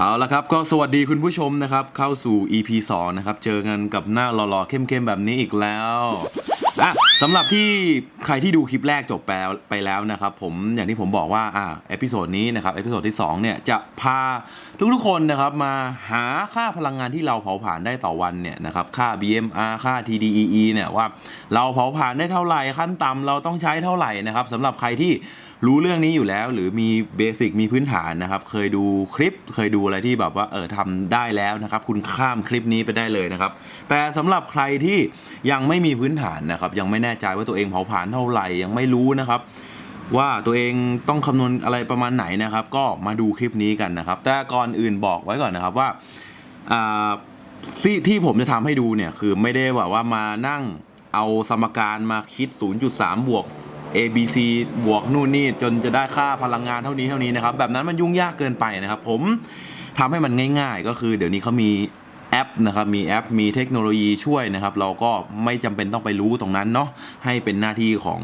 เอาละครับก็สวัสดีคุณผู้ชมนะครับ เข้าสู่ EP 2 นะครับ เจอกันกับหน้าหล่อๆ เข้มๆ แบบนี้อีกแล้วอะสำหรับที่ใครที่ดูคลิปแรกจบไปไปแล้วนะครับ ผมอย่างที่ผมบอกว่าอะเอพิโซดนี้นะครับเอพิโซดที่ 2 เนี่ย จะพาทุกๆคนนะครับ มาหาค่าพลังงานที่เราเผาผลาญได้ต่อวันเนี่ยนะครับค่า BMR ค่า TDEE เนี่ยว่า เราเผาผลาญได้เท่าไหร่ขั้นต่ำเราต้องใช้เท่าไหร่นะครับสำหรับใครที่รู้เรื่องนี้อยู่แล้ว หรือมีเบสิกมีพื้นฐานนะครับ เคยดูคลิปเคยดูอะไรที่แบบว่าเออทำได้แล้วนะครับ คุณข้ามคลิปนี้ไปได้เลยนะครับ แต่สำหรับใครที่ยังไม่มีพื้นฐานนะครับ ยังไม่แน่ใจว่าตัวเองเผาผลาญเท่าไหร่ยังไม่รู้นะครับว่าตัวเองต้องคำนวณอะไรประมาณไหนนะครับ ก็มาดูคลิปนี้กันนะครับ แต่ก่อนอื่นบอกไว้ก่อนนะครับว่าอ่าที่ที่ผมจะทำให้ดูเนี่ยคือไม่ได้แบบว่ามานั่งเอาสมการมาคิด 0.3 บวก A B C บวกนู่นนี่จนจะได้ค่าพลังงานเท่านี้เท่านี้นะครับ แบบนั้นมันยุ่งยากเกินไปนะครับ ผมทำให้มันง่าย ๆ ก็คือเดี๋ยวนี้เขามีแอปนะครับ มีแอป มีเทคโนโลยีช่วยนะครับ เราก็ไม่จำเป็นต้องไปรู้ตรงนั้นเนาะ ให้เป็นหน้าที่ของ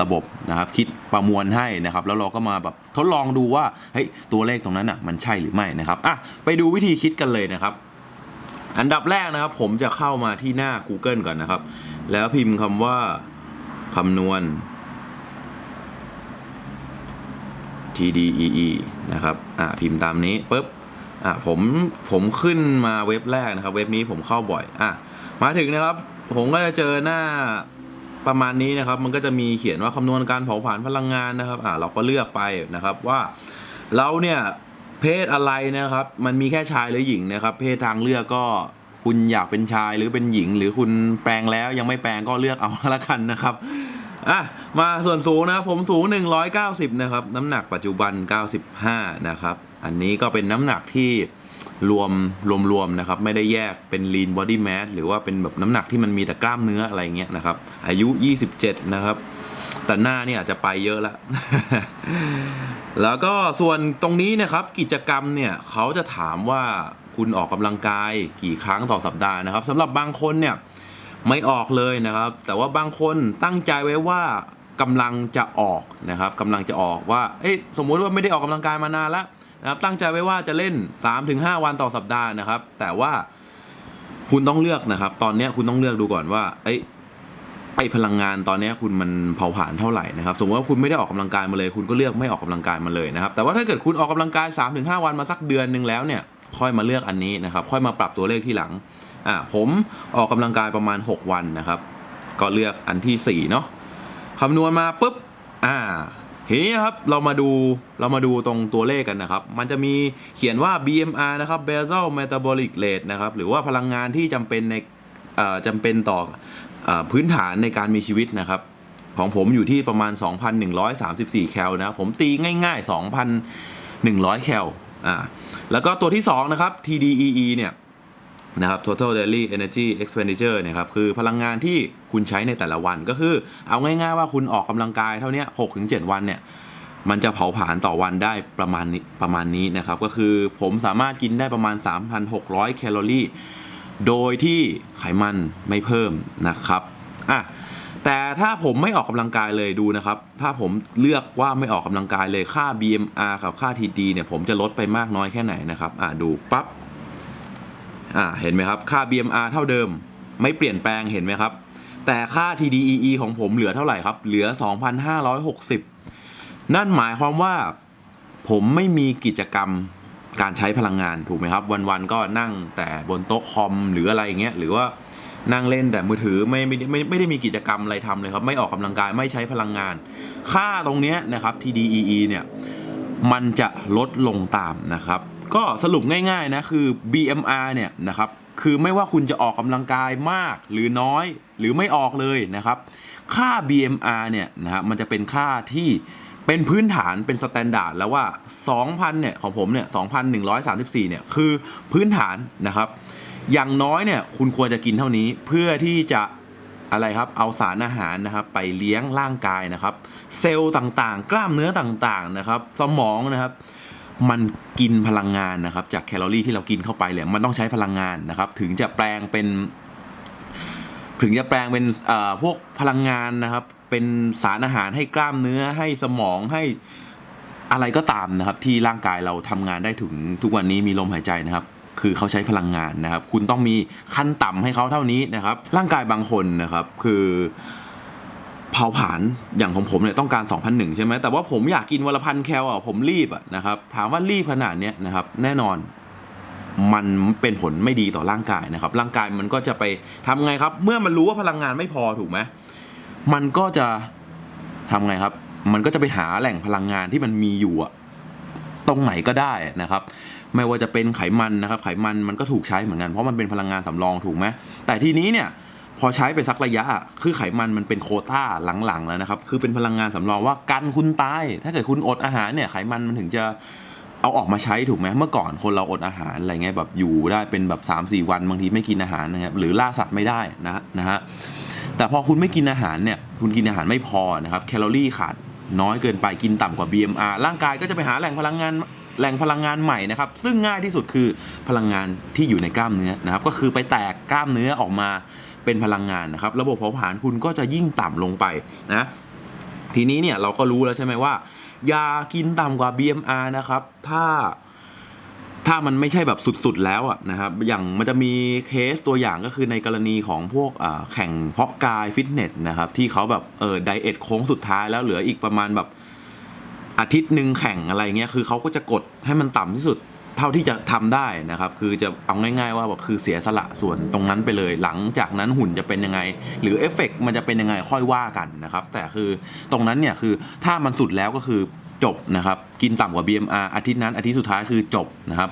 ระบบนะครับ คิดประมวลให้นะครับ แล้วเราก็มาแบบทดลองดูว่า เฮ้ย ตัวเลขตรงนั้นอะ มันใช่หรือไม่นะครับ อะ ไปดูวิธีคิดกันเลยนะครับ อันดับแรกนะครับ ผมจะเข้ามาที่หน้า Google ก่อนนะครับ แล้วพิมพ์คำว่าคำนวณ TDEE นะครับอ่าพิมพ์ตามนี้ปุ๊บอะผมผมขึ้นมาเว็บแรกนะครับ เว็บนี้ผมเข้าบ่อยอะมาถึงนะครับ ผมก็จะเจอหน้าประมาณนี้นะครับ มันก็จะมีเขียนว่าคำนวณการเผาผลาญพลังงานนะครับอะเราก็เลือกไปนะครับว่าเราเนี่ยเพศอะไรนะครับ มันมีแค่ชายหรือหญิงนะครับ เพศทางเลือกก็คุณอยากเป็นชายหรือเป็นหญิง หรือคุณแปลงแล้วยังไม่แปลงก็เลือกเอาละกันนะครับ อะมาส่วนสูงนะครับผมสูง 190 นะครับ น้ำหนักปัจจุบัน 95 นะครับ อันนี้ก็เป็นน้ำหนักที่รวมรวมๆนะครับ ไม่ได้แยกเป็น lean body mass หรือว่าเป็นแบบน้ำหนักที่มันมีแต่กล้ามเนื้ออะไรเงี้ยนะครับ อายุ 27 นะครับ แต่หน้านี่อาจจะไปเยอะละ แล้วก็ส่วนตรงนี้นะครับกิจกรรมเนี่ยเขาจะถามว่าคุณออกกำลังกายกี่ครั้งต่อสัปดาห์นะครับสำหรับบางคนเนี่ย ไม่ออกเลยนะครับ แต่ว่าบางคนตั้งใจไว้ว่ากำลังจะออกนะครับกำลังจะออกว่าเอ้สมมุติว่าไม่ได้ออกกำลังกายมานานแล้วนะครับตั้งใจไว้ว่าจะเล่น 3-5 วันต่อสัปดาห์นะครับ แต่ว่าคุณต้องเลือกนะครับ ตอนนี้คุณต้องเลือกดูก่อนว่าเอ้ไอพลังงานตอนนี้คุณมันเผาผลาญเท่าไหร่นะครับ สมมติว่าคุณไม่ได้ออกกำลังกายมาเลย คุณก็เลือกไม่ออกกำลังกายมาเลยนะครับ แต่ว่าถ้าเกิดคุณออกกำลังกาย 3-5 วันมาสักเดือนหนึ่งแล้วเนี่ย ค่อยมาเลือกอันนี้นะครับ ค่อยมาปรับตัวเลขที่หลัง อ่าผมออกกำลังกายประมาณ 6 วันนะครับ ก็เลือกอันที่4เนาะคำนวณมาปุ๊บอ่าทีนี้นะครับเรามาดูเรามาดูตรงตัวเลขกันนะครับ มันจะมีเขียนว่า BMR นะครับ Basal Metabolic Rate นะครับ หรือว่าพลังงานที่จำเป็นในอ่อจำเป็นต่ออ่อพื้นฐานในการมีชีวิตนะครับ ของผมอยู่ที่ประมาณ 2,134 แคลนะครับผมตีง่ายๆ 2,100 แคลอ่าแล้วก็ตัวที่ 2 นะครับ TDEE เนี่ย นะครับ total daily energy expenditure เนี่ยครับคือพลังงานที่คุณใช้ในแต่ละวันก็คือ เอาง่ายๆว่าคุณออกกำลังกายเท่านี้6ถึง7วันเนี่ยมันจะเผาผลาญต่อวันได้ประมาณนี้ประมาณนี้นะครับก็คือผมสามารถกินได้ประมาณ 3,600 แคลอรี่ โดยที่ไขมันไม่เพิ่มนะครับอะแต่ถ้าผมไม่ออกกำลังกายเลยดูนะครับ ถ้าผมเลือกว่าไม่ออกกำลังกายเลยค่า BMR กับค่า TD เนี่ยผมจะลดไปมากน้อยแค่ไหนนะครับอะดูปั๊บ อ่าเห็นไหมครับ ค่า BMR เท่าเดิม ไม่เปลี่ยนแปลงเห็นไหมครับ แต่ค่า TDEE ของผมเหลือเท่าไหร่ครับ เหลือ 2,560 นั่นหมายความว่าผมไม่มีกิจกรรมการใช้พลังงานถูกไหมครับ วันๆก็นั่งแต่บนโต๊ะคอมหรืออะไรอย่างเงี้ยหรือว่านั่งเล่นแต่มือถือไม่ไม่ไม่ไม่ได้มีกิจกรรมอะไรทำเลยครับ ไม่ออกกำลังกายไม่ใช้พลังงาน ค่าตรงเนี้ยนะครับ TDEE เนี่ยมันจะลดลงตามนะครับ ก็สรุปง่ายๆนะคือ BMR เนี่ยนะครับคือไม่ว่าคุณจะออกกำลังกายมากหรือน้อยหรือไม่ออกเลยนะครับ ค่า BMR เนี่ยนะครับมันจะเป็นค่าที่เป็นพื้นฐานเป็นสแตนดาร์ดแล้วว่า 2,000เนี่ยของผมเนี่ย2,134เนี่ยคือพื้นฐานนะครับ อย่างน้อยเนี่ยคุณควรจะกินเท่านี้เพื่อที่จะอะไรครับเอาสารอาหารนะครับไปเลี้ยงร่างกายนะครับ เซลล์ต่างๆ กล้ามเนื้อต่างๆนะครับ สมองนะครับ มันกินพลังงานนะครับ จากแคลอรี่ที่เรากินเข้าไปเนี่ยมันต้องใช้พลังงานนะครับ ถึงจะแปลงเป็น ถึงจะแปลงเป็นพวกพลังงานนะครับ เป็นสารอาหารให้กล้ามเนื้อให้สมองให้อะไรก็ตามนะครับ ที่ร่างกายเราทำงานได้ถึงทุกวันนี้มีลมหายใจนะครับ คือเขาใช้พลังงานนะครับ คุณต้องมีขั้นต่ำให้เขาเท่านี้นะครับ ร่างกายบางคนนะครับ คือ เผาผลาญอย่างของผมเนี่ยต้องการ 2,001 ใช่ไหมแต่ว่าผมอยากกินวันละพันแคลอะผมรีบอะนะครับถามว่ารีบขนาดเนี้ยนะครับแน่นอนมันเป็นผลไม่ดีต่อร่างกายนะครับ ร่างกายมันก็จะไปทำไงครับ เมื่อมันรู้ว่าพลังงานไม่พอถูกไหมมันก็จะทำไงครับ มันก็จะไปหาแหล่งพลังงานที่มันมีอยู่อะตรงไหนก็ได้นะครับ ไม่ว่าจะเป็นไขมันนะครับ ไขมันมันก็ถูกใช้เหมือนกันเพราะมันเป็นพลังงานสำรองถูกไหมแต่ทีนี้เนี่ย พอใช้ไปสักระยะ คือไขมันมันเป็นโคต้าหลังๆแล้วนะครับ คือเป็นพลังงานสำรองว่ากันคุณตาย ถ้าเกิดคุณอดอาหารเนี่ยไขมันมันถึงจะเอาออกมาใช้ถูกไหมเมื่อก่อนคนเราอดอาหารอะไรเงี้ยแบบอยู่ได้เป็นแบบ3าสี่วันบางทีไม่กินอาหารนะครับหรือล่าสัตว์ไม่ได้นะนะฮะแต่พอคุณไม่กินอาหารเนี่ยคุณกินอาหารไม่พอนะครับแคลอรี่ขาดน้อยเกินไปกินต่ำกว่า BMR ร่างกายก็จะไปหาแหล่งพลังงานแหล่งพลังงานใหม่นะครับซึ่งง่ายที่สุดคือพลังงานที่อยู่ในกล้ามเนื้อนะครับก็คือไปแตกกล้ามเนื้อออกมา เป็นพลังงานนะครับ ระบบเผาผลาญคุณก็จะยิ่งต่ำลงไปนะทีนี้เนี่ยเราก็รู้แล้วใช่ไหมว่า ยากินต่ำกว่า BMR นะครับ ถ้าถ้ามันไม่ใช่แบบสุดๆแล้วอะนะครับ อย่างมันจะมีเคสตัวอย่างก็คือในกรณีของพวกแข่งเพาะกายฟิตเนสนะครับ ที่เขาแบบเออไดเอทโค้งสุดท้ายแล้วเหลืออีกประมาณแบบอาทิตย์หนึ่งแข่งอะไรเงี้ยคือเขาก็จะกดให้มันต่ำที่สุด เท่าที่จะทำได้นะครับ คือจะเอาง่าย ๆ ว่าแบบคือเสียสละส่วนตรงนั้นไปเลย หลังจากนั้นหุ่นจะเป็นยังไง หรือเอฟเฟกต์มันจะเป็นยังไงค่อยว่ากันนะครับ แต่คือตรงนั้นเนี่ยคือถ้ามันสุดแล้วก็คือจบนะครับ กินต่ำกว่า BMR อาทิตย์นั้นอาทิตย์สุดท้ายคือจบนะครับ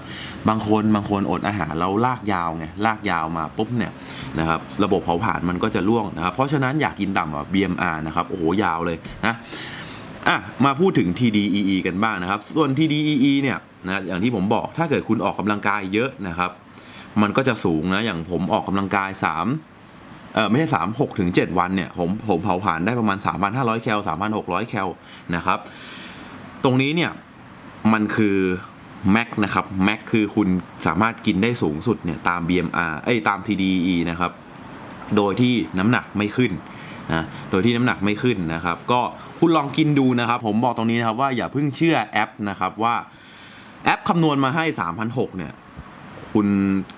บางคนบางคนอดอาหารแล้วลากยาวไงลากยาวมาปุ๊บเนี่ยนะครับระบบเผาผลาญมันก็จะร่วงนะครับ เพราะฉะนั้นอยากกินต่ำกว่า BMR นะครับโอ้โหยาวเลยนะอะมาพูดถึง TDEE กันบ้างนะครับ ส่วน TDEE เนี่ย นะอย่างที่ผมบอกถ้าเกิดคุณออกกำลังกายเยอะนะครับ มันก็จะสูงนะอย่างผมออกกำลังกาย 3เออไม่ใช่สามหกถึงเจ็ดวันเนี่ยผมผมเผาผลาญได้ประมาณ 3,500 แคล 3,600 แคลนะครับ ตรงนี้เนี่ยมันคือแม็กนะครับแม็กคือคุณสามารถกินได้สูงสุดเนี่ยตาม BMR เอ้ยตาม TDEE นะครับ โดยที่น้ำหนักไม่ขึ้นนะโดยที่น้ำหนักไม่ขึ้นนะครับ ก็คุณลองกินดูนะครับ ผมบอกตรงนี้นะครับว่าอย่าเพิ่งเชื่อแอปนะครับว่า แอปคำนวณมาให้ 3,600 เนี่ย คุณ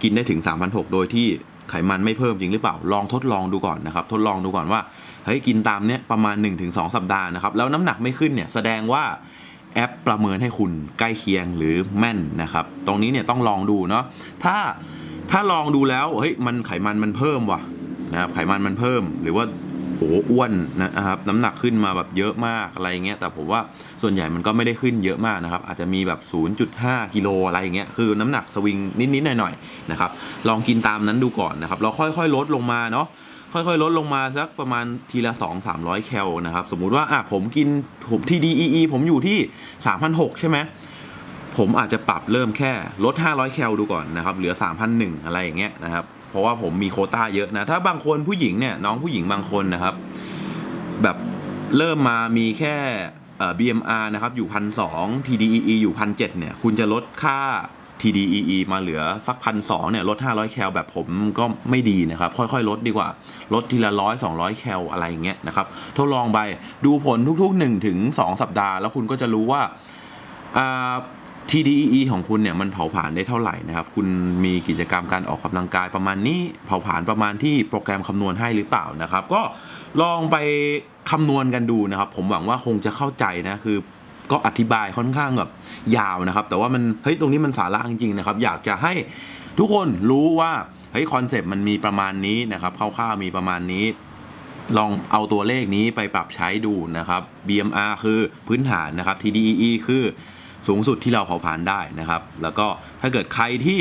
กินได้ถึง 3,600 โดยที่ไขมันไม่เพิ่มจริงหรือเปล่า ลองทดลองดูก่อนนะครับ ทดลองดูก่อนว่า เฮ้ย กินตามเนี้ยประมาณ 1-2 สัปดาห์นะครับ แล้วน้ำหนักไม่ขึ้นเนี่ย แสดงว่าแอปประเมินให้คุณใกล้เคียงหรือแม่นนะครับ ตรงนี้เนี่ยต้องลองดูเนาะ ถ้าถ้าลองดูแล้ว เฮ้ย มันไขมันมันเพิ่มว่ะนะครับ ไขมันมันเพิ่ม หรือว่า โอ้โหอ้วนนะครับน้ำหนักขึ้นมาแบบเยอะมากอะไรเงี้ยแต่ผมว่าส่วนใหญ่มันก็ไม่ได้ขึ้นเยอะมากนะครับอาจจะมีแบบ 0.5 กิโลอะไรอย่างเงี้ยคือน้ำหนักสวิงนิดๆหน่อยๆนะครับลองกินตามนั้นดูก่อนนะครับแล้วค่อยๆลดลงมาเนาะค่อยๆ ลดลงมาสักประมาณทีละ 2 300 แคลนะครับ สมมุติว่าอะผมกินผมที่ DEE ผมอยู่ที่ 3,600 ใช่ไหมผมอาจจะปรับเริ่มแค่ลด 500 แคลดูก่อนนะครับ เหลือ 3,001 อะไรอย่างเงี้ยนะครับ เพราะว่าผมมีโคต้าเยอะนะ ถ้าบางคนผู้หญิงเนี่ยน้องผู้หญิงบางคนนะครับ แบบเริ่มมามีแค่เอ่อ BMR นะครับอยู่พันสอง TDEE อยู่พันเเนี่ย คุณจะลดค่า TDEE มาเหลือสักพันสองเนี่ยลด 500 แคลแบบผมก็ไม่ดีนะครับ ค่อยๆ ลดดีกว่า ลดทีละร้อยสองร้อยแคลอะไรอย่างเงี้ยนะครับ ทดลองไปดูผลทุกๆ1ถึง2สัปดาห์ แล้วคุณก็จะรู้ว่าอ่า TDEE ของคุณเนี่ยมันเผาผลาญได้เท่าไหร่นะครับ คุณมีกิจกรรมการออกกำลังกายประมาณนี้เผาผลาญประมาณที่โปรแกรมคำนวณให้หรือเปล่านะครับ ก็ลองไปคำนวณกันดูนะครับ ผมหวังว่าคงจะเข้าใจนะคือก็อธิบายค่อนข้างแบบยาวนะครับ แต่ว่ามันเฮ้ยตรงนี้มันสาระจริงๆนะครับ อยากจะให้ทุกคนรู้ว่าเฮ้ยคอนเซปต์มันมีประมาณนี้นะครับคร่าวๆมีประมาณนี้ ลองเอาตัวเลขนี้ไปปรับใช้ดูนะครับ BMR คือพื้นฐานนะครับ TDEE คือ สูงสุดที่เราเผาผลาญได้นะครับ แล้วก็ถ้าเกิดใครที่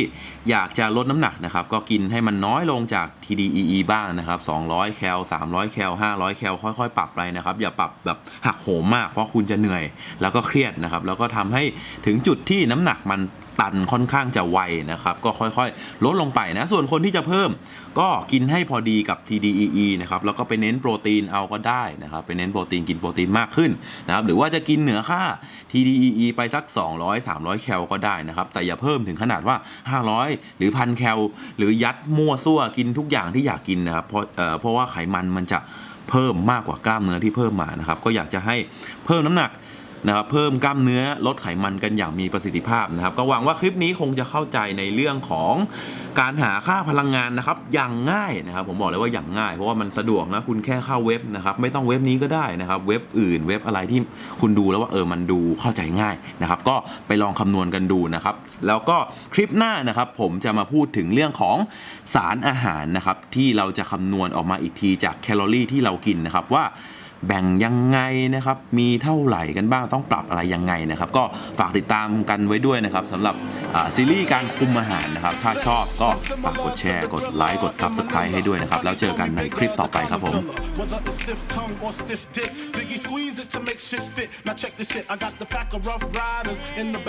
อยากจะลดน้ำหนักนะครับ ก็กินให้มันน้อยลงจาก TDEE บ้างนะครับ 200 แคล 300 แคล 500 แคล ค่อยๆ ปรับไปนะครับ อย่าปรับแบบหักโหมมากเพราะคุณจะเหนื่อย แล้วก็เครียดนะครับ แล้วก็ทำให้ถึงจุดที่น้ำหนักมัน ตันค่อนข้างจะไวนะครับ ก็ค่อยๆ ลดลงไปนะ ส่วนคนที่จะเพิ่มก็กินให้พอดีกับ TDEE นะครับ แล้วก็ไปเน้นโปรตีนเอาก็ได้นะครับ ไปเน้นโปรตีนกินโปรตีนมากขึ้นนะครับ หรือว่าจะกินเหนือค่า TDEE ไปสัก 200 300 แคลก็ได้นะครับ แต่อย่าเพิ่มถึงขนาดว่า 500 หรือพันแคลหรือยัดมั่วซั่วกินทุกอย่างที่อยากกินนะครับ เพราะเเพราะว่าไขมันมันจะเพิ่มมากกว่ากล้ามเนื้อที่เพิ่มมานะครับ ก็อยากจะให้เพิ่มน้ำหนัก นะครับเพิ่มกล้ามเนื้อลดไขมันกันอย่างมีประสิทธิภาพนะครับ ก็หวังว่าคลิปนี้คงจะเข้าใจในเรื่องของการหาค่าพลังงานนะครับอย่างง่ายนะครับ ผมบอกเลยว่าอย่างง่าย เพราะว่ามันสะดวกนะคุณแค่เข้าเว็บนะครับ ไม่ต้องเว็บนี้ก็ได้นะครับ เว็บอื่นเว็บอะไรที่คุณดูแล้วว่าเออมันดูเข้าใจง่ายนะครับ ก็ไปลองคำนวณกันดูนะครับ แล้วก็คลิปหน้านะครับ ผมจะมาพูดถึงเรื่องของสารอาหารนะครับที่เราจะคำนวณออกมาอีกทีจากแคลอรี่ที่เรากินนะครับว่า แบ่งยังไงนะครับ มีเท่าไหร่กันบ้างต้องปรับอะไรยังไงนะครับ ก็ฝากติดตามกันไว้ด้วยนะครับสำหรับซีรีส์การคุมอาหารนะครับ ถ้าชอบก็ฝากกดแชร์ กดไลค์ กด Subscribe ให้ด้วยนะครับ แล้วเจอกันในคลิปต่อไปครับผม Now check this shit, I got the pack of rough riders in the